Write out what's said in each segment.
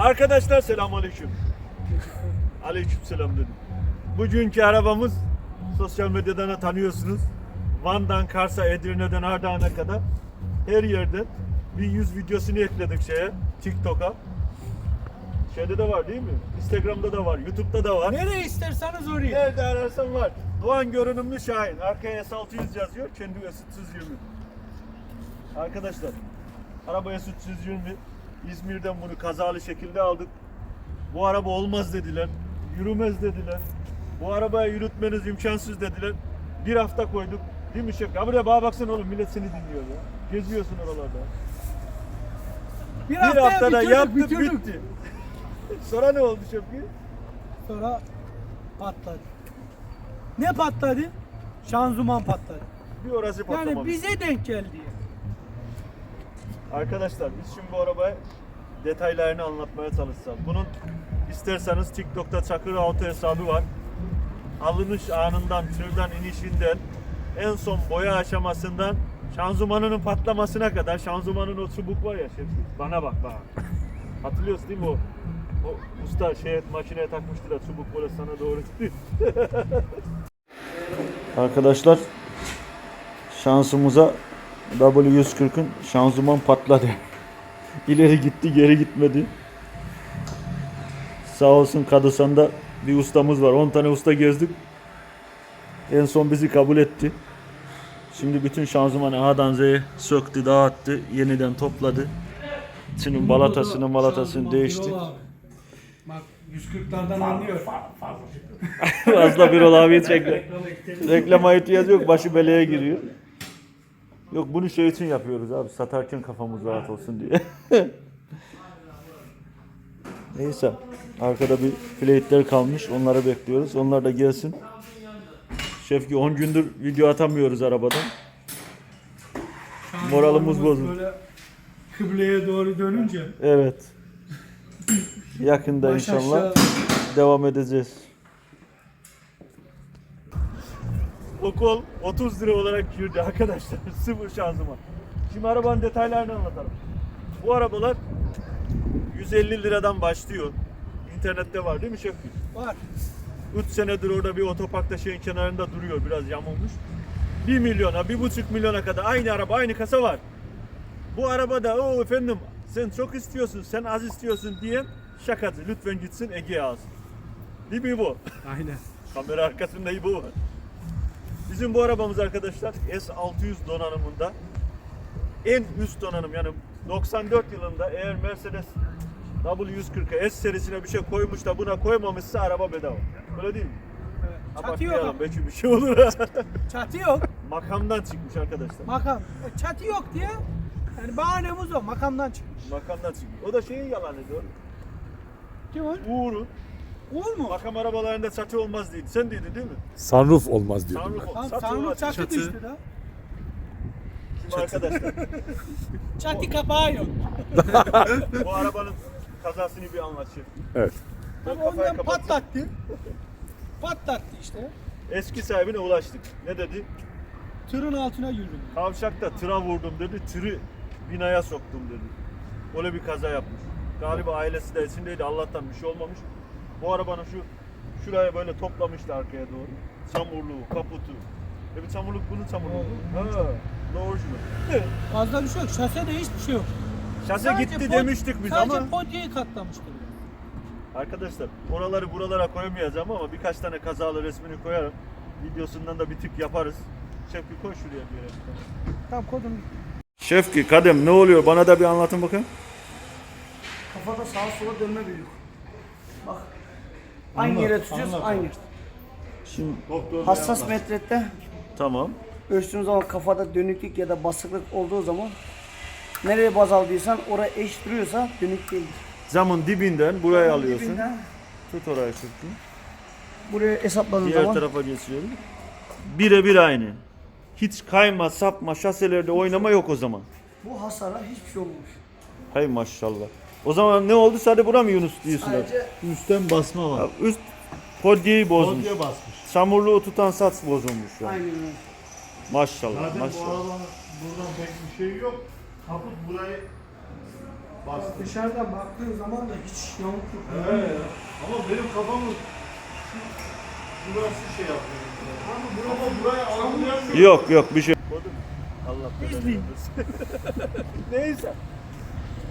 Arkadaşlar selamünaleyküm. Aleykümselam dedim. Bugünkü arabamız sosyal medyadan da tanıyorsunuz. Van'dan Kars'a, Edirne'den Ardahan'a kadar her yerden bir yüz videosunu ekledik şeye, TikTok'a. Şeyde de var değil mi? Instagram'da da var, YouTube'da da var. Nereye isterseniz oraya. Nerede ararsan var. Doğan görünümlü Şahin. Arkaya S600 yazıyor. Kendi S320. Arkadaşlar. Araba S320. İzmir'den bunu kazalı şekilde aldık. Bu araba olmaz dediler. Yürümez dediler. Bu arabayı yürütmeniz imkansız dediler. Bir hafta koyduk. Değil mi Şef? Ya buraya bana baksana oğlum millet seni dinliyor ya. Geziyorsun oralarda. Bir, Bir haftaya haftada bitirdik, yaptık bitirdik. bitti. Sonra ne oldu Şefki? Sonra patladı. Ne patladı? Şanzıman patladı. Bir orası patlamadı. Yani bize denk geldi. Arkadaşlar biz şimdi bu arabaya detaylarını anlatmaya çalışacağız. Bunun isterseniz TikTok'ta Çakır Auto hesabı var. Alınış anından, tırdan inişinden, en son boya aşamasından şanzımanının patlamasına kadar şanzımanın o çubuk var ya Şefik. Bana bak bana. Hatırlıyorsun değil mi o? O usta şey makineye takmıştı da çubuk böyle sana doğru gitti. Arkadaşlar şansımıza W140'ın şanzıman patladı. İleri gitti geri gitmedi. Sağ olsun Kadısan'da bir ustamız var. 10 tane usta gezdik. En son bizi kabul etti. Şimdi bütün şanzımanı A'dan Z'ye söktü, dağıttı, yeniden topladı. İçinin balatasını, malatasını değişti. Bak 140'lardan anlıyor. Fazla bir ol abi reklam. Reklama ihtiyacı yok. Başı belaya giriyor. Yok bunu şey için yapıyoruz abi. Satarken kafamız rahat olsun diye. Neyse. Arkada bir plate'ler kalmış. Onları bekliyoruz. Onlar da gelsin. Şefki 10 gündür video atamıyoruz arabadan. Moralimiz bozuldu. Böyle kıbleye doğru dönünce. Evet. Yakında Baş inşallah aşağı. devam edeceğiz. O kol 30 lira olarak girdi arkadaşlar. Sıfır şanzıman. Şimdi arabanın detaylarını anlatalım. Bu arabalar 150 liradan başlıyor. İnternette var değil mi Şefki? Var. 3 senedir orada bir otoparkta şeyin kenarında duruyor biraz yamulmuş. 1 milyona, 1,5 milyona kadar aynı araba, aynı kasa var. Bu arabada o efendim sen çok istiyorsun, sen az istiyorsun diye şakacı. Lütfen gitsin Ege'ye alsın. Değil mi bu? Aynen. Kamera arkasında bu var. Bizim bu arabamız arkadaşlar S600 donanımında en üst donanım yani 94 yılında eğer Mercedes W140'a S serisine bir şey koymuş da buna koymamışsa araba bedava. Öyle değil mi? Evet. Çatı yok. Belki bir şey olur. Çatı yok. Makamdan çıkmış arkadaşlar. Makam. E, Çatı yok diye. Yani bahanemiz o. Makamdan çıkmış. Makamdan çıkmış. O da şeyin yalanı diyor. Kim o? Uğur'un Uğur mu? makam arabalarında çatı olmaz dedi. Sen dedin değil mi? Sunroof olmaz diyordum Sunroof ben. ol- Tamam, çatı Sanruf olmaz. çatı, Çatı. düştü da. Şimdi arkadaşlar Çatı kapağı yok. bu arabanın kazasını bir anlat şef. Evet. Ben Tabii kafayı ondan kapattım. patlattı. Patlattı işte. Eski sahibine ulaştık. Ne dedi? Tırın altına girdim. Kavşakta tıra vurdum dedi. Tırı binaya soktum dedi. Öyle bir kaza yapmış. Galiba ailesi de içindeydi. Allah'tan bir şey olmamış. Bu arabanın şu şuraya böyle toplamıştı arkaya doğru. Çamurluğu, kaputu. E bir çamurluk bunun çamurluğu. Ha, doğru şunu. Fazla bir şey yok. Şasede hiçbir şey yok. Şase Sadece gitti pod- demiştik biz sadece ama. podyeyi katlamıştır. Arkadaşlar oraları buralara koyamayacağım ama birkaç tane kazalı resmini koyarım. Videosundan da bir tık yaparız. Şefki koy şuraya bir yere. Tamam kodum. Şefki kadem ne oluyor bana da bir anlatın bakın. Kafada sağa sola dönme büyük. Bak. Aynı yere tutuyoruz, aynı. Şimdi Hassas metrette tamam. ölçtüğün zaman kafada dönüklük ya da basıklık olduğu zaman nereye baz aldıysan oraya eş duruyorsa dönük değildir. Camın dibinden buraya alıyorsun. Dibinden Tut orayı Şefki. buraya hesapladığın Diğer zaman tarafa geçiyorum. Birebir aynı. Hiç kayma, sapma, şaselerde oynama yok o zaman. bu hasara hiçbir şey olmamış. Hay maşallah. O zaman ne oldu? Sadece bura mı Yunus diyorsun? Sadece Üstten basma var. Ya Üst podyeyi bozmuş. Podye basmış. Çamurluğu tutan saç bozulmuş. Yani. aynı öyle. Maşallah, Zaten bu maşallah. arabanın buradan pek bir şey yok. Kaput burayı bastı. Dışarıdan baktığın zaman da hiç yamuk yok. Evet. Ama benim kafamı şu burası şey yapıyor. Ama Ama buraya algılayamıyorum. Yok yok bir şey. Allah belanı Neyse.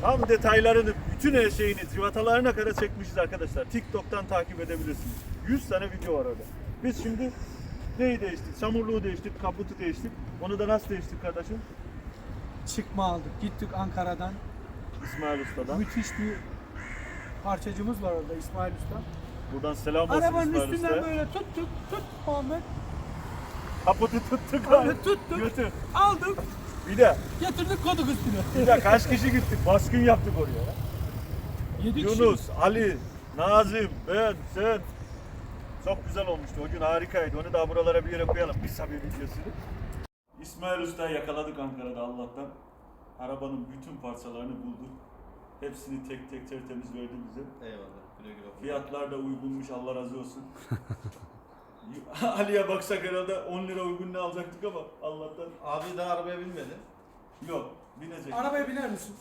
Tam detaylarını, bütün her şeyini, civatalarına kadar çekmişiz arkadaşlar. TikTok'tan takip edebilirsiniz. 100 tane video var orada. Biz şimdi neyi değiştik? Çamurluğu değiştik, kaputu değiştik. Onu da nasıl değiştik kardeşim? çıkma aldık. Gittik Ankara'dan. İsmail Usta'dan. Müthiş bir parçacımız var orada İsmail Usta. Buradan selam olsun Arabanın İsmail üstünden Usta'ya. böyle tuttuk. Tut Muhammed. Kaputu tuttuk Böyle abi. tuttuk. Götür. Aldık. Bir de, Getirdik koduk üstüne. bir de kaç kişi gittik? Baskın yaptık oraya. 7 kişi. Yunus, Ali, Nazım, ben, sen. Çok güzel olmuştu. O gün harikaydı. Onu da buralara bir yere koyalım. Bir videosunu. İsmail Usta'yı yakaladık Ankara'da Allah'tan. Arabanın bütün parçalarını bulduk. Hepsini tek tek tertemiz verdi bize. Eyvallah. Güle güle. Fiyatlar da uygunmuş Allah razı olsun. Ali'ye baksak herhalde 10 lira uygun ne alacaktık ama Allah'tan Abi daha arabaya binmedi. yok binecek. Arabaya biner misin?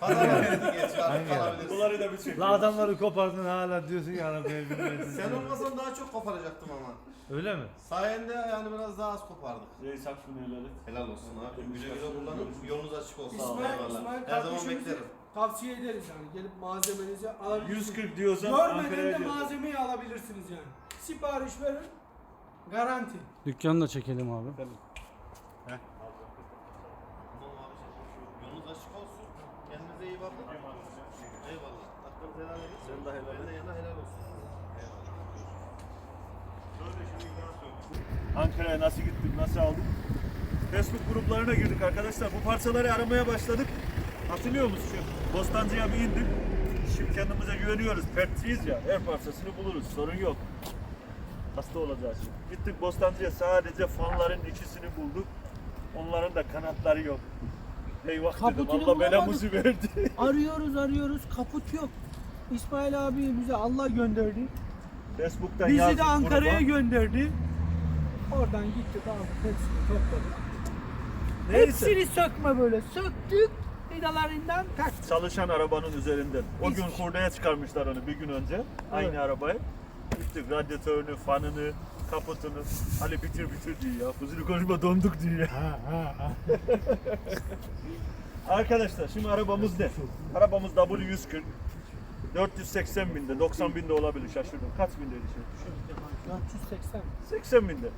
Pazara geldi geç abi kalabilirsin. Doları da bir çekiyor. La adamları kopardın hala diyorsun ki arabaya binmedin. Sen olmasan daha çok koparacaktım ama. Öyle mi? Sayende yani biraz daha az kopardık. Reis hakkını helal et. Helal olsun abi. Güle güle kullanın. Yolunuz açık olsun. İsmail, Eyvallah. İsmail Her zaman kardeşimizi beklerim. tavsiye ederiz yani. Gelip malzemenizi alabilirsiniz. 140 diyorsan Ankara'ya Görmeden de malzemeyi alabilirsiniz yani. Sipariş verin. Garanti. Dükkanı da çekelim abi. Tamam abi. Yolunuz açık olsun. Kendinize iyi bakın. Eyvallah. Hakkınızı helal edin. Sen de helal. Ben de helal olsun. Ankara'ya nasıl gittik, nasıl aldık? Facebook gruplarına girdik arkadaşlar. Bu parçaları aramaya başladık. Hatırlıyor musun? Şu Bostancı'ya bir indik. Şimdi kendimize güveniyoruz. Pertçiyiz ya. Her parçasını buluruz. Sorun yok. Hasta olacağız şimdi. Gittik Bostancı'ya sadece fanların ikisini bulduk. Onların da kanatları yok. Eyvah dedim. Kaputunu Allah bulamadık. belamızı verdi. Arıyoruz arıyoruz kaput yok. İsmail abi bize Allah gönderdi. Facebook'tan Bizi yazdık de Ankara'ya gruba. gönderdi. Oradan gittik aldık hepsini topladık. Neyse. Hepsini sökme böyle söktük. Vidalarından taktık. çalışan arabanın üzerinden. O Biz- gün kurdaya çıkarmışlar onu bir gün önce. Aynı arabayı. Gittik radyatörünü, fanını, kaputunu. Ali bitir bitir diyor ya. Fuzuli konuşma donduk diyor ya. Arkadaşlar şimdi arabamız ne? Arabamız W140. 480 binde, 90 binde olabilir şaşırdım. Kaç bindeydi şimdi? 480. 80 binde.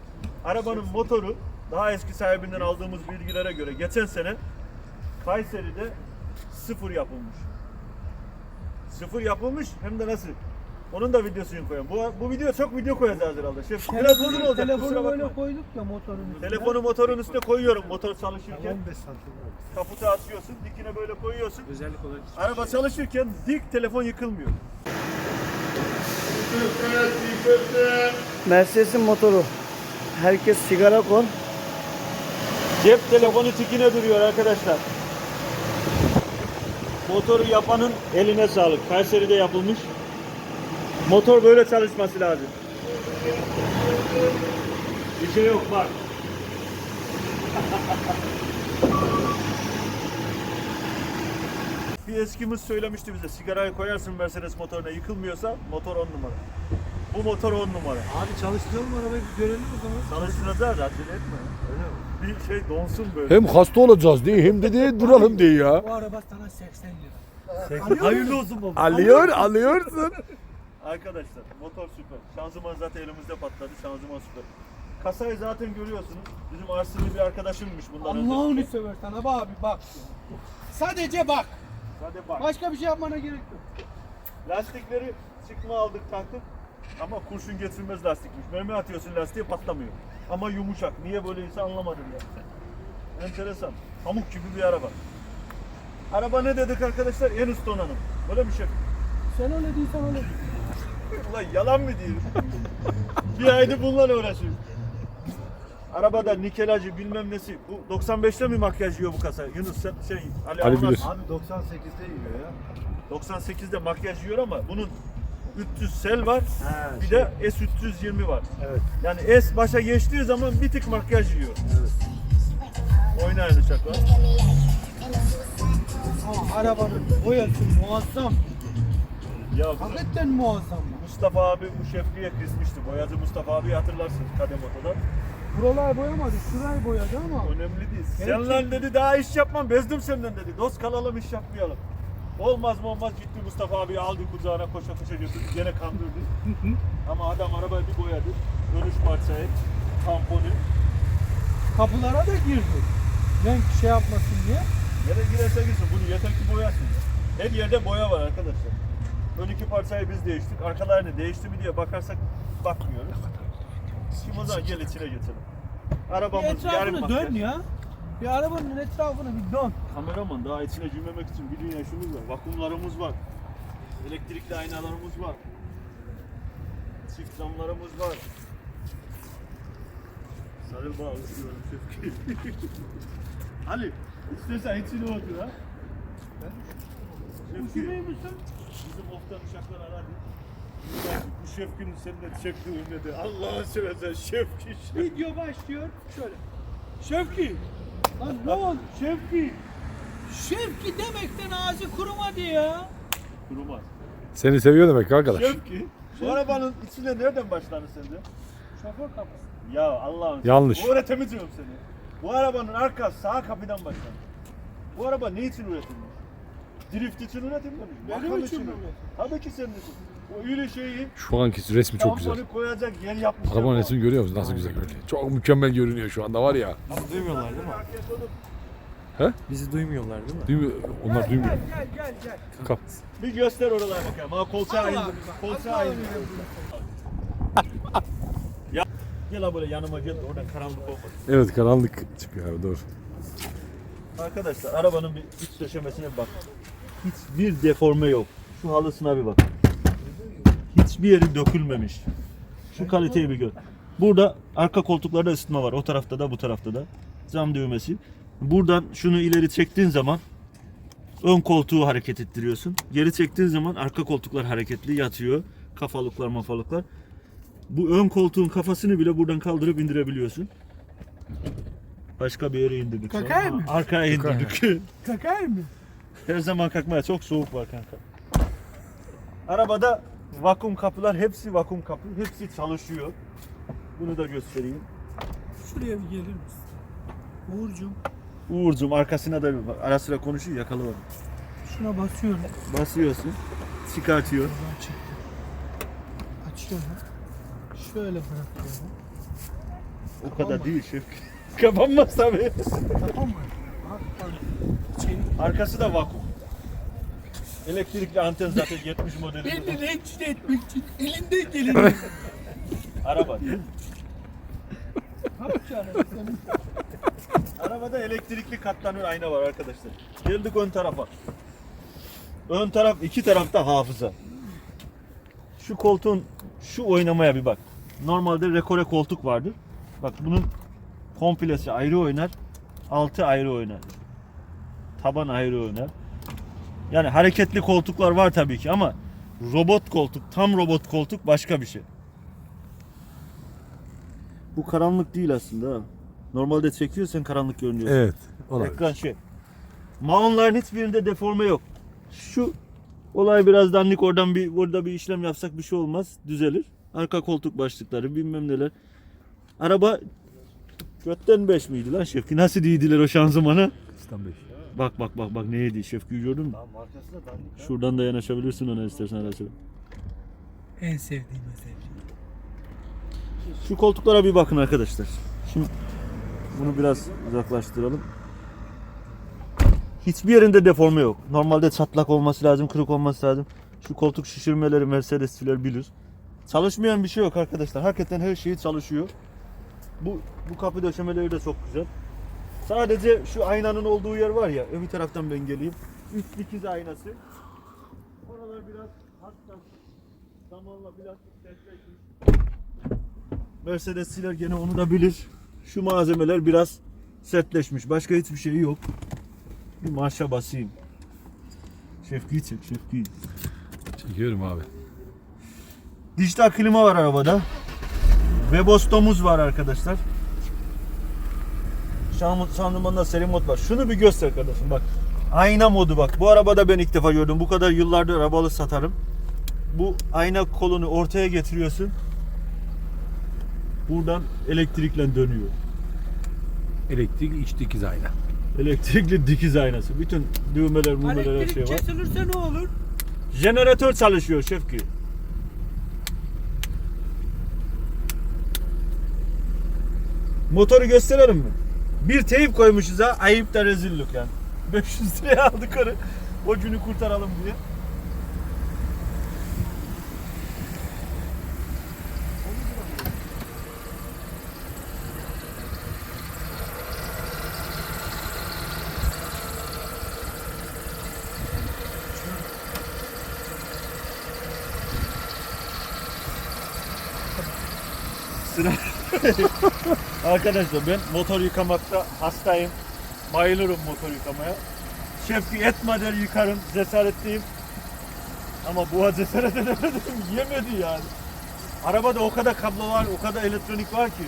Arabanın motoru daha eski sahibinden aldığımız bilgilere göre geçen sene Kayseri'de sıfır yapılmış. Sıfır yapılmış hem de nasıl? Onun da videosunu koyalım. Bu, bu video çok video koyacağız herhalde. Şef, biraz uzun Telefonu, olacak. kusura telefonu böyle bakma. koyduk ya motorun üstüne. Telefonu motorun üstüne koyuyorum motor çalışırken. Kaputu atıyorsun, dikine böyle koyuyorsun. Özellik olarak. Araba çalışırken dik telefon yıkılmıyor. Mercedes'in motoru. Herkes sigara kon. Cep telefonu tikine duruyor arkadaşlar. Motoru yapanın eline sağlık. Kayseri'de yapılmış. Motor böyle çalışması lazım. Bir şey yok bak. Bir eskimiz söylemişti bize sigarayı koyarsın Mercedes motoruna yıkılmıyorsa motor 10 numara. Bu motor 10 numara. Abi çalıştıralım arabayı bir görelim o zaman. Çalıştıracağız acele etme. Bir şey donsun böyle. Hem hasta olacağız diye hem de diye duralım diye ya. Bu araba sana 80 lira. Hayırlı olsun baba. Alıyor, alıyorsun. Arkadaşlar motor süper. Şanzıman zaten elimizde patladı. Şanzıman süper. Kasayı zaten görüyorsunuz. Bizim Arsinli bir arkadaşımmış bundan önce. Allah'ını seversen abi abi bak. Sadece bak. Hadi bak. Başka bir şey yapmana gerek yok. Lastikleri çıkma aldık taktık. Ama kurşun getirmez lastikmiş. Mermi atıyorsun lastiğe patlamıyor. Ama yumuşak. Niye böyleyse anlamadım ya. Enteresan. Pamuk gibi bir araba. Araba ne dedik arkadaşlar? En üst donanım. Böyle bir şey. Sen öyle değilsen öyle. Ulan yalan mı diyeyim? bir aydır bunlarla uğraşıyorum. Arabada nikelajı bilmem nesi. Bu 95'te mi makyaj yiyor bu kasa? Yunus sen şey Ali, Ali bilir. Abi 98'de yiyor ya. 98'de makyaj yiyor ama bunun 300 sel var. Ha, bir de S320 var. Evet. Yani S başa geçtiği zaman bir tık makyaj yiyor. Evet. Oynayın uçaklar. Ama arabanın boyası muazzam. Ya Hakikaten muazzam. Mustafa abi bu şefliğe kızmıştı. Boyacı Mustafa abi hatırlarsınız Kadem Oto'da. Buralar boyamadı, şurayı boyadı ama. Önemli değil. Sen lan dedi daha iş yapmam bezdim senden dedi. Dost kalalım iş yapmayalım. Olmaz mı olmaz gitti Mustafa abi aldı kucağına koşa koşa götürdü. Gene kandırdı. Ama adam arabayı bir boyadı. Dönüş parçayı, tamponu. Kapılara da girdi. Renk şey yapmasın diye. Nereye girerse girsin bunu yeter ki boyasın. Her yerde boya var arkadaşlar. Ön iki parçayı biz değiştik. Arkalarını değişti mi diye bakarsak bakmıyoruz. Şimdi o zaman gel içine geçelim. Bir Arabamız yarım etrafını makyaj. dön ya. Bir arabanın etrafını bir dön. Kameraman daha içine girmemek için bir dünya işimiz var. Vakumlarımız var. Elektrikli aynalarımız var. Çift camlarımız var. Sarı bağ ısıyorum Şevki. Ali, istersen içine otur ha. Şevki, Üşümüyor musun? Bizim oftan uşaklar aradı. Dediler ki, Bu Şevki'nin seninle çektiği ünledi. Allah'ını seversen Şevki, Şevki. Video başlıyor. Şöyle. Şevki. Lan ne oldu? Şevki. Şevki demekten ağzı kurumadı ya. Kurumaz. Seni seviyor demek arkadaş. Şevki, bu arabanın içine nereden başlanır sence? Şoför kapısı. Ya Allah'ım. Yanlış. Bu öğretemiyorum seni. Bu arabanın arka sağ kapıdan başlar. Bu araba ne için üretilmiş? Drift için üretilmemiş. Benim için mi. Tabii ki senin için. O öyle şeyi Şu anki resmi çok güzel. tamponu koyacak yer yapmışlar. Arabanın resmini görüyor musun? Nasıl güzel görünüyor. Çok mükemmel görünüyor şu anda var ya. Bizi duymuyorlar değil mi? He? Bizi duymuyorlar değil mi? Duymuyor, onlar duymuyor. Gel gel gel gel. Kap. Bir göster oralara bakayım. Ha koltuğa Allah indir. Koltuğa Allah indir. Ya gel ha böyle yanıma gel de oradan karanlık olmasın. Evet karanlık çıkıyor abi doğru. Arkadaşlar arabanın bir iç döşemesine bir bak. Hiçbir deforme yok. Şu halısına bir bak. Hiçbir yeri dökülmemiş. Şu kaliteyi bir gör. Burada arka koltuklarda ısıtma var. O tarafta da bu tarafta da. Cam düğmesi. Buradan şunu ileri çektiğin zaman ön koltuğu hareket ettiriyorsun. Geri çektiğin zaman arka koltuklar hareketli yatıyor. Kafalıklar mafalıklar. Bu ön koltuğun kafasını bile buradan kaldırıp indirebiliyorsun. Başka bir yere indirdik. Kakay mı? Arkaya indirdik. Kakar mı? Her zaman kalkmaya çok soğuk var kanka. Arabada vakum kapılar hepsi vakum kapı. Hepsi çalışıyor. Bunu da göstereyim. Şuraya bir gelir misin? Uğurcuğum Uğur'cum arkasına da bir bak. Ara sıra konuşuyor yakalı var. şuna basıyorum. Basıyorsun. Çıkartıyor. Buradan. Açıyorum. Şöyle bırakıyorum. O kadar değil şef. Kapanmaz tabii. Bak bak. Arkası da vakum. Elektrikli anten zaten 70 modeli. Beni rencide etmek için elinden geleni. Araba değil. Arabada elektrikli katlanır ayna var arkadaşlar. Geldik ön tarafa. Ön taraf iki tarafta hafıza. Şu koltuğun şu oynamaya bir bak. Normalde rekore koltuk vardır. Bak bunun komplesi ayrı oynar. Altı ayrı oynar. Taban ayrı oynar. Yani hareketli koltuklar var tabii ki ama robot koltuk, tam robot koltuk başka bir şey. Bu karanlık değil aslında. Normalde çekiyorsan karanlık görünüyor. Evet. Olabilir. Ekran şey. Maunların hiçbirinde deforme yok. Şu olay biraz dandik oradan bir burada bir işlem yapsak bir şey olmaz. Düzelir. Arka koltuk başlıkları bilmem neler. Araba götten 5 miydi lan Şevki? Nasıl değdiler o şanzımanı? İstanbul. Bak bak bak bak neydi Şevki'yi gördün mü? Markası da dandik. ha. Şuradan da yanaşabilirsin ona istersen sıra. En sevdiğim özelliği. Şu koltuklara bir bakın arkadaşlar. Şimdi bunu biraz uzaklaştıralım. Hiçbir yerinde deforme yok. Normalde çatlak olması lazım, kırık olması lazım. Şu koltuk şişirmeleri Mercedesçiler bilir. Çalışmayan bir şey yok arkadaşlar. Hakikaten her şey çalışıyor. Bu bu kapı döşemeleri de çok güzel. Sadece şu aynanın olduğu yer var ya, öbür taraftan ben geleyim. Üç dikiz aynası. Oralar biraz hatta zamanla biraz sertleşmiş. Mercedesçiler gene onu da bilir. Şu malzemeler biraz sertleşmiş. Başka hiçbir şey yok. Bir marşa basayım. Şefki'yi çek, Şefki'yi. Çekiyorum abi. Dijital klima var arabada. Webostomuz var arkadaşlar. Şan- Şanzımanda seri mod var. Şunu bir göster kardeşim bak. Ayna modu bak. Bu arabada ben ilk defa gördüm. Bu kadar yıllardır arabalı satarım. Bu ayna kolunu ortaya getiriyorsun. Buradan elektrikle dönüyor. Elektrik iç dikiz ayna. Elektrikli dikiz aynası. Bütün düğmeler, mümeler her şey Elektrik var. kesilirse ne olur? Jeneratör çalışıyor Şefki. Motoru gösterelim mi? Bir teyip koymuşuz ha. Ayıp da rezillik yani. 500 liraya aldık karı. O günü kurtaralım diye. Sıra. Arkadaşlar ben motor yıkamakta hastayım. Bayılırım motor yıkamaya. Şefki etme der yıkarım. Cesaretliyim. Ama bu cesaret edemedim. Yemedi yani. Arabada o kadar kablo var, o kadar elektronik var ki.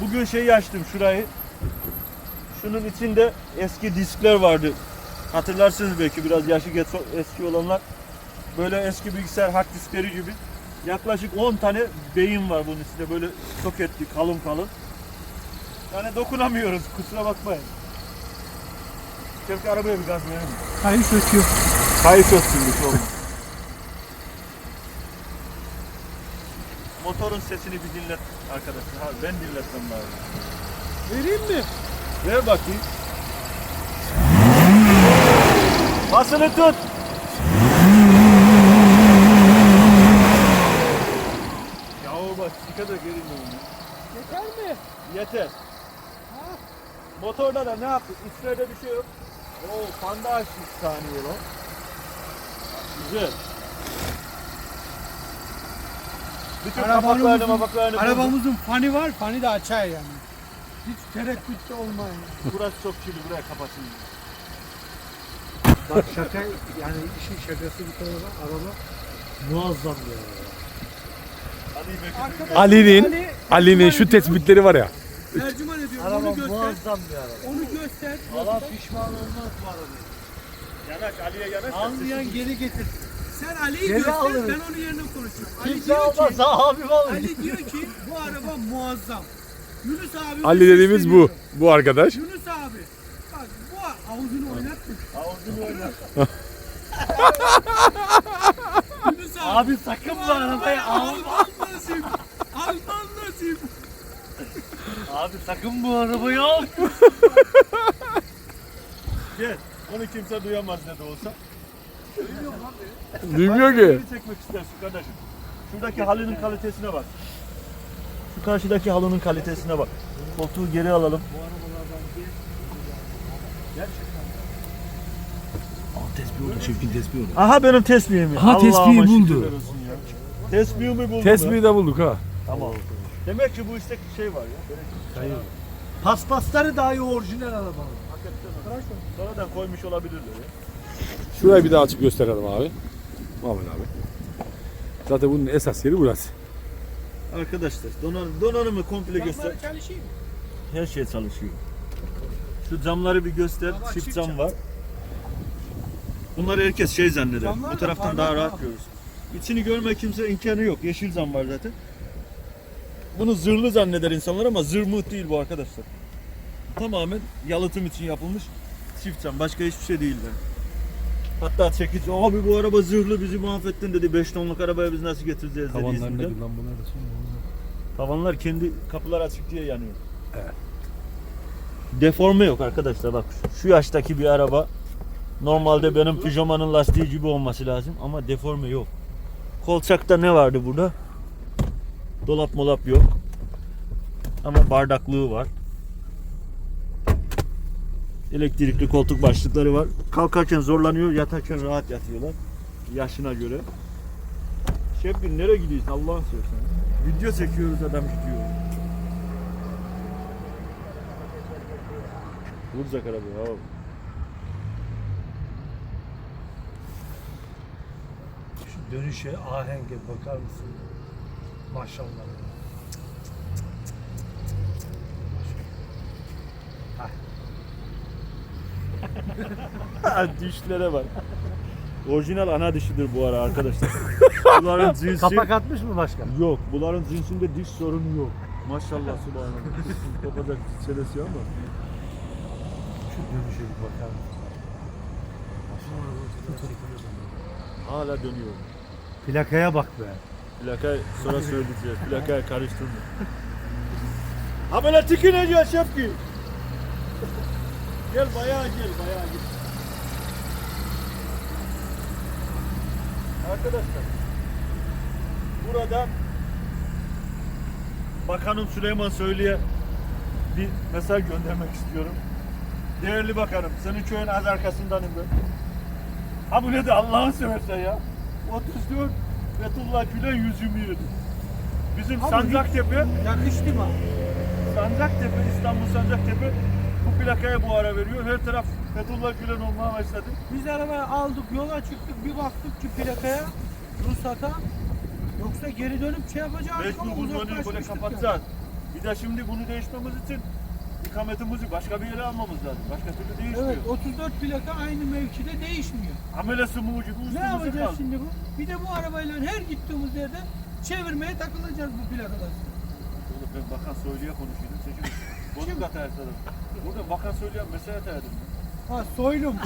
Bugün şeyi açtım şurayı. Şunun içinde eski diskler vardı. Hatırlarsınız belki biraz yaşı geç eski olanlar. Böyle eski bilgisayar hard diskleri gibi. Yaklaşık 10 tane beyin var bunun içinde böyle soketli kalın kalın. Yani dokunamıyoruz kusura bakmayın. Şevki arabaya bir gaz mi? Hayır söküyor. Kayıt ötsünmüş olma. Motorun sesini bir dinlet arkadaşlar. Ha, ben dinletmem lazım. Vereyim mi? Ver bakayım. Basını tut. Çıka da gelin Yeter mi? Yeter. Motorda da ne yaptık? İçeride bir şey yok. Oo panda açmış saniye lan. Güzel. Bütün kapaklarını mapaklarını arabamızın fani var, fani de açar yani. Hiç tereddütte olmayın. Burası çok kirli buraya kapatın. Bak şaka yani işin şakası bir tarafa araba muazzam Bekir. Arkadaşlar, Ali'nin Ali- Ali'nin şu tespitleri var ya. Tercüman ediyor. Araba Onu göster. muazzam bir araba. Onu göster. Allah pişman olmaz bu araba. Yanaş Ali'ye yanaş. sesi- geri getir. Sen Ali'yi Geri göster, alırım. ben onun yerine konuşuyorum. Ali Kimse diyor ki, almaz abim alır. Ali diyor ki bu araba muazzam. Yunus abi Ali dediğimiz bu. Bu arkadaş. Yunus abi. Bak bu avuzunu oynatma. Ağzını oyna. Abi. Abi sakın bu arabayı alma. Nasip. Alman nasip. Abi sakın bu arabayı al. Gel. Onu kimse duyamaz ne de olsa. Bilmiyor ki. Beni çekmek istersin kardeşim. Şuradaki halının kalitesine bak. Şu karşıdaki halının kalitesine bak. Koltuğu geri alalım. Aha benim tesbihim. Ha, Allah'ıma tespihi şükürler buldu. olsun ya. Tesbihimi buldum. Tespihi de bulduk ha. Tamam. Demek ki bu işte şey var ya. Paspasları dahi orijinal araba. Sonradan koymuş olabilirler ya. Şurayı bir daha açıp gösterelim abi. Muhammed abi. Zaten bunun esas yeri burası. Arkadaşlar donanım, donanımı komple göster. Her şey çalışıyor. Şu camları bir göster. Baba, Çift çift cam cam. var. Bunları herkes şey zanneder. Camlar Bu da taraftan daha var. rahat görürsün. İçini görme kimse imkanı yok. Yeşil cam var zaten. Bunu zırhlı zanneder insanlar ama zırmıh değil bu arkadaşlar. Tamamen yalıtım için yapılmış çift cam. Başka hiçbir şey değil yani. Hatta çekici abi bu araba zırhlı bizi mahvettin dedi. 5 tonluk arabaya biz nasıl getireceğiz dedi. İzmir'den. lambalar da Tavanlar kendi kapılar açık diye yanıyor. Deforme yok arkadaşlar bak şu yaştaki bir araba normalde benim pijamanın lastiği gibi olması lazım ama deforme yok. Kolçakta ne vardı burada? Dolap molap yok. Ama bardaklığı var. Elektrikli koltuk başlıkları var. Kalkarken zorlanıyor, yatarken rahat yatıyorlar. Yaşına göre. Şefkin nereye gidiyorsun Allah'ın seversen? Video çekiyoruz adam gidiyor. Vuracak arabayı abi. Dönüşe ahenge bakar mısın? Maşallah. Hah. Dişlere bak. Orijinal ana dişidir bu ara arkadaşlar. Bunların cinsi Kapak atmış mı başkan? yok. Bunların cinsinde diş sorunu yok. Maşallah subhanallah. Kopacak çenesi ama. Şu dönüşe bir bakar mısın? Hala dönüyor. Plakaya bak be. Plaka sonra söyleyeceğiz. Plakaya karıştırma. Ha böyle tikineceğiz Şefki. gel bayağı gel bayağı gel. Arkadaşlar burada Bakanım Süleyman Söylü'ye bir mesaj göndermek istiyorum. Değerli bakanım, senin köyün az arkasındanım ben. Ha bu ne de Allah'ın seversen ya. 34 Fethullah Gülen 127. Bizim Ha bu Sancaktepe, Yakıştı mı? Sancaktepe, İstanbul Sancaktepe bu plakaya bu ara veriyor. Her taraf Fethullah Gülen olmaya başladı. Biz arabayı aldık yola çıktık bir baktık ki plakaya ruhsata yoksa geri dönüp şey yapacağız Mecbur ama önünü böyle kapatacağız. Bir de şimdi bunu değişmemiz için ikametimizi başka bir yere almamız lazım. Başka türlü değişmiyor. Evet 34 plaka aynı mevkide değişmiyor. Amelesi muğu gibi Ne üstümüze yapacağız kaldı. şimdi bu? Bir de bu arabayla her gittiğimiz yerde çevirmeye takılacağız bu plakalar. Oğlum ben bakan söyleye konuşuyorum. Seçim. Bozuk hata yapsadım. Burada bakan söyleyen mesele hata edin. Ha soylum.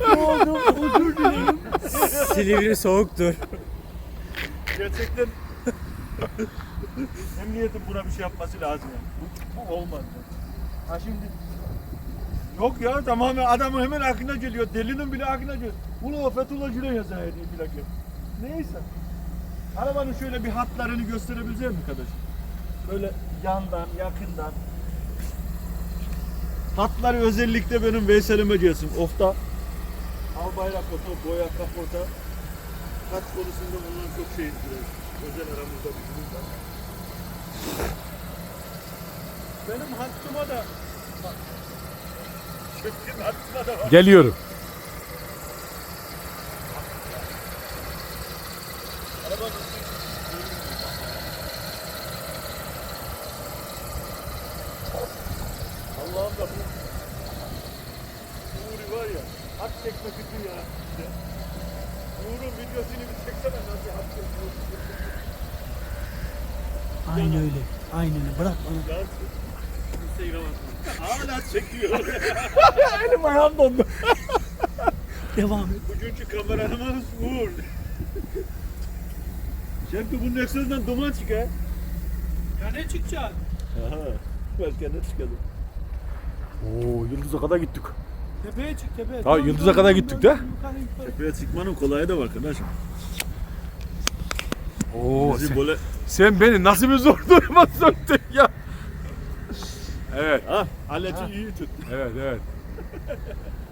ne oldu? Özür dilerim. Silivri soğuktur. Gerçekten emniyetin buna bir şey yapması lazım yani. Bu, bu olmaz. Ha şimdi Yok ya tamamen adamın hemen aklına geliyor. Delinin bile aklına geliyor. Ulan o Fethullah Gülen yazar diye plaka. Neyse. Arabanın şöyle bir hatlarını gösterebilecek mi kardeş? Böyle yandan, yakından. Hatları özellikle benim Veysel'ime gelsin. Ofta al bayrak foto, boya kaporta. Hat konusunda bunların çok şey özel aramızda bir var. Benim hattıma da bak. Geliyorum. Arabanın Allah'ım da bu Nuri var ya hat çekme gücü ya işte. Nur'un videosunu bir çeksene nasıl hat çekiyor. Aynen öyle. Aynen öyle. Bırak bana. Yansın. Hala çekiyor. Elim ayağım dondu. Devam et. Bugünkü kameramanımız Uğur. Şevki bunun egzozundan duman çıkar. Ya ne çıkacak? Aha. Başka ne çıkadı? Oo Yıldız'a kadar gittik. Tepeye çık tepeye. Ha, Yıldız'a kadar gittik de. Yukarı yukarı. Tepeye çıkmanın kolayı da var arkadaşım. Oo Bizi sen, böyle... sen beni nasıl bir zor duruma soktun ya. Evet, Ha, aleti iyi tut. evet, evet.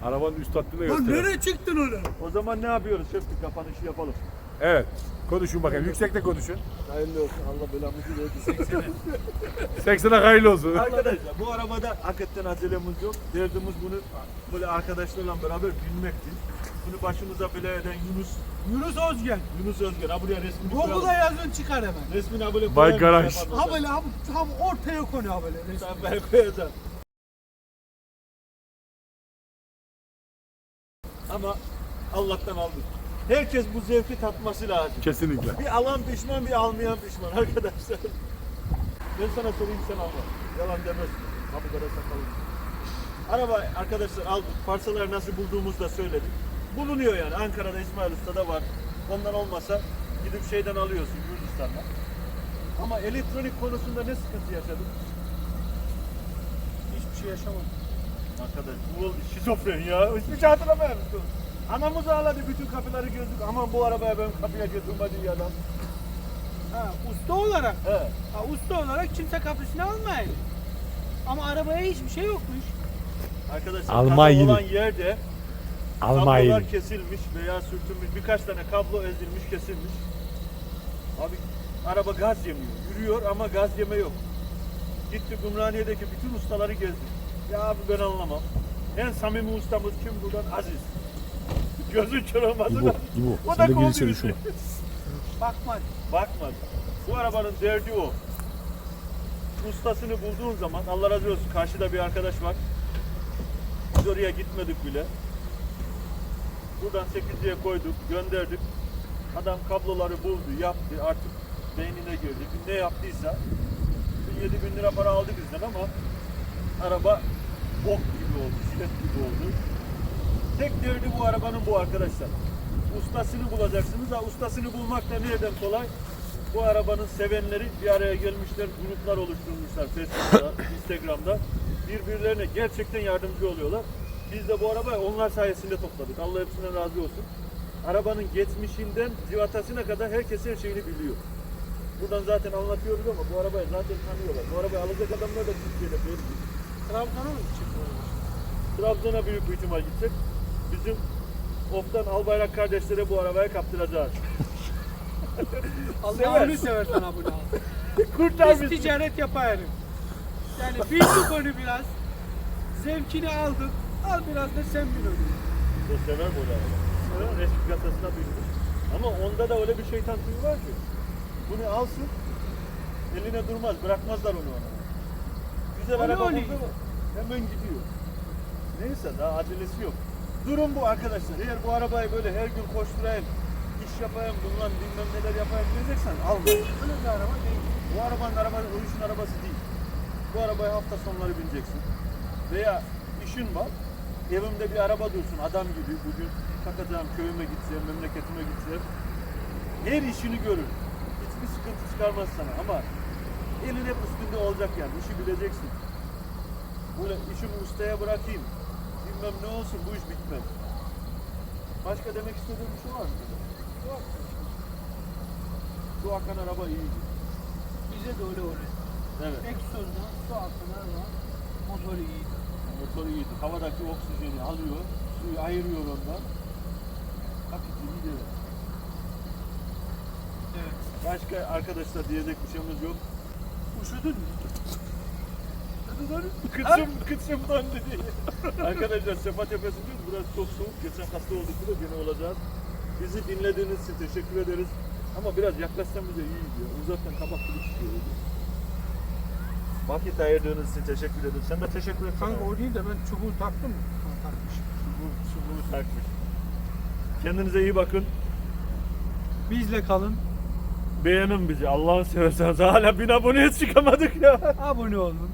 Arabanın üst hattını Lan göster. nereye çıktın öyle? O zaman ne yapıyoruz? Şefki kapanışı yapalım. Evet. Konuşun bakayım. Yüksekte konuşun. Hayırlı olsun. Allah belamızı verdi. 80'e hayırlı olsun. Arkadaşlar bu arabada hakikaten acelemiz yok. Derdimiz bunu böyle arkadaşlarla beraber bilmekti. Bunu başımıza bela eden Yunus, Yunus Özgen. Yunus Özgen. Ha buraya resmini Google'a yazın çıkar hemen. Resmini ha böyle Bay koyalım. Garaj. Ha böyle ha bu- tam ortaya konu ha böyle. resmi. Sen ben koyacağım. Ama Allah'tan aldık. Herkes bu zevki tatması lazım. Kesinlikle. Bir alan pişman, bir almayan pişman arkadaşlar. Ben sana sorayım sen alma. Yalan demezsin. Ha bu kadar sakalım. Araba arkadaşlar aldık. Parçaları nasıl bulduğumuzu da söyledik. Bulunuyor yani. Ankara'da İsmail Usta'da var. Ondan olmasa gidip şeyden alıyorsun Gürcistan'dan. Ama elektronik konusunda ne sıkıntı yaşadık? Hiçbir şey yaşamadım. Arkadaş bu oldu şizofren ya. Hiçbir şey hatırlamıyorum. Anamız ağladı bütün kapıları gördük. Aman bu arabaya ben kapıya götürme diye adam. Ha, usta olarak. He. Ha, usta olarak kimse kapısını almayın. Ama arabaya hiçbir şey yokmuş. Arkadaşlar Almayın. kaza olan yerde Almayın. kablolar kesilmiş veya sürtülmüş. Birkaç tane kablo ezilmiş, kesilmiş. Abi araba gaz yemiyor. Yürüyor ama gaz yeme yok. Gitti Gümraniye'deki bütün ustaları gezdi. Ya abi ben anlamam. En samimi ustamız kim buradan? Aziz. Gözün kör olmasın. İbo, İbo. O Sen da de gelirse kovdu şuna. Bakma. Bakmadı. Bu arabanın derdi o. Ustasını bulduğun zaman Allah razı olsun karşıda bir arkadaş var. Biz oraya gitmedik bile. Buradan 8'liğe koyduk, gönderdik. Adam kabloları buldu, yaptı. Artık beynine girdi. Ne yaptıysa 7 bin lira para aldı bizden ama araba bok gibi oldu, jilet gibi oldu. Tek derdi bu arabanın bu arkadaşlar. Ustasını bulacaksınız ha ustasını bulmak da nereden kolay? Bu arabanın sevenleri bir araya gelmişler, gruplar oluşturmuşlar Facebook'ta, Instagram'da. Birbirlerine gerçekten yardımcı oluyorlar. Biz de bu arabayı onlar sayesinde topladık. Allah hepsinden razı olsun. Arabanın geçmişinden civatasına kadar herkes her şeyini biliyor. Buradan zaten anlatıyoruz ama bu arabayı zaten tanıyorlar. Bu arabayı alacak adamlar da Türkiye'de belli. Trabzon'a mı gidecek? Trabzon'a büyük bir ihtimal gidecek. Bizim Of'tan Albayrak kardeşlere bu arabayı kaptıracağız. Allah'ını seversen abone ol. Kurtar Biz bizi. ticaret yaparız. Yani bildik onu biraz. Zevkini aldık. Al biraz da sen bil onu. O sever bu araba. Eski piyasasına bindir. Ama onda da öyle bir şeytan tüyü var ki. Bunu alsın. Eline durmaz. Bırakmazlar onu ona. Güzel Öyle araba öyle. buldu mu hemen gidiyor. Neyse daha acelesi yok. Durum bu arkadaşlar. Eğer bu arabayı böyle her gün koşturayım, iş yapayım, bundan bilmem neler yapayım diyeceksen alma. Öyle bir araba değil. Bu arabanın arabası, o işin arabası değil. Bu arabaya hafta sonları bineceksin. Veya işin var, evimde bir araba dursun adam gibi bugün takacağım köyüme gideceğim, memleketime gideceğim. Her işini görür. Hiçbir sıkıntı çıkarmaz sana ama elin hep üstünde olacak yani. işi bileceksin. Böyle işimi ustaya bırakayım. Bilmem ne olsun bu iş bitmez. Başka demek istediğim bir şey var mı? Yok. Şu akan araba iyiydi. Bize de öyle öyle. Evet. Egzozdan su altına var. Motoru iyi. Motoru iyiydi. Havadaki oksijeni alıyor, suyu ayırıyor ondan. Hakikaten iyi de. Evet. Başka arkadaşlar diyecek bir şeyimiz yok. Üşüdün mü? Kıçım, kıçımdan dedi. arkadaşlar Sefa Tepesi'ndeyiz. Burası çok soğuk. Geçen hasta olduk burada gene olacağız. Bizi dinlediğiniz için teşekkür ederiz. Ama biraz yaklaşsan bize iyi gidiyor. Uzaktan kabak gibi çıkıyor. Vakit ayırdığınız için teşekkür ederiz. Sen de teşekkür et. Kanka o değil de ben çubuğu taktım? Ha, takmışım. Çubuğu, çubuğu takmış. Kendinize iyi bakın. Bizle kalın. Beğenin bizi. Allah'ını severseniz. Hala bin aboneye çıkamadık ya. Abone olun.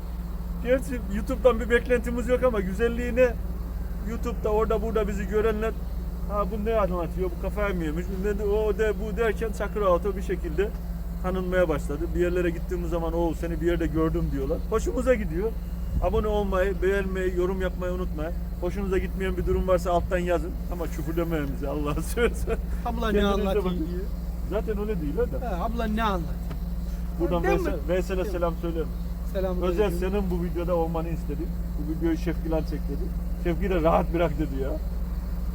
Gerçi YouTube'dan bir beklentimiz yok ama güzelliğine YouTube'da orada burada bizi görenler ha bu ne anlatıyor bu kafaya mı yemiş o de bu derken Çakır Auto bir şekilde tanınmaya başladı. Bir yerlere gittiğimiz zaman o seni bir yerde gördüm diyorlar. Hoşumuza gidiyor. Abone olmayı, beğenmeyi, yorum yapmayı unutmayın. Hoşunuza gitmeyen bir durum varsa alttan yazın. Ama küfürlemeyin bize Allah'ı seversen. Abla ne diye. Zaten öyle değil öyle. Ha, abla ne anlat? Buradan Veysel'e selam söylüyorum. Selam. Özel senin bu videoda olmanı istedim. Bu videoyu Şevkilan çek dedi. Şevki de rahat bırak dedi ya.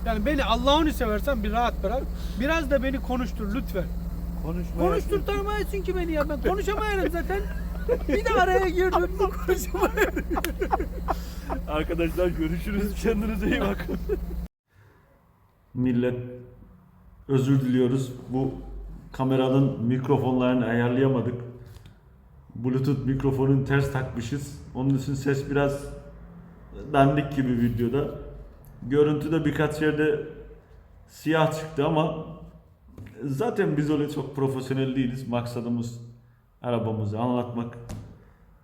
Yani beni Allah'ını seversen bir rahat bırak. Biraz da beni konuştur lütfen. Konuşmaya... Konuşturtamayasın ki beni ya. Ben konuşamayarım zaten. Bir de araya girdim konuşamayarım. Arkadaşlar görüşürüz. Kendinize iyi bakın. Millet özür diliyoruz. Bu kameranın mikrofonlarını ayarlayamadık. Bluetooth mikrofonun ters takmışız. Onun için ses biraz dandik gibi videoda. Görüntüde birkaç yerde siyah çıktı ama zaten biz öyle çok profesyonel değiliz. Maksadımız arabamızı anlatmak.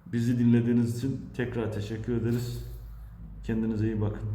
Bizi dinlediğiniz için tekrar teşekkür ederiz. Kendinize iyi bakın.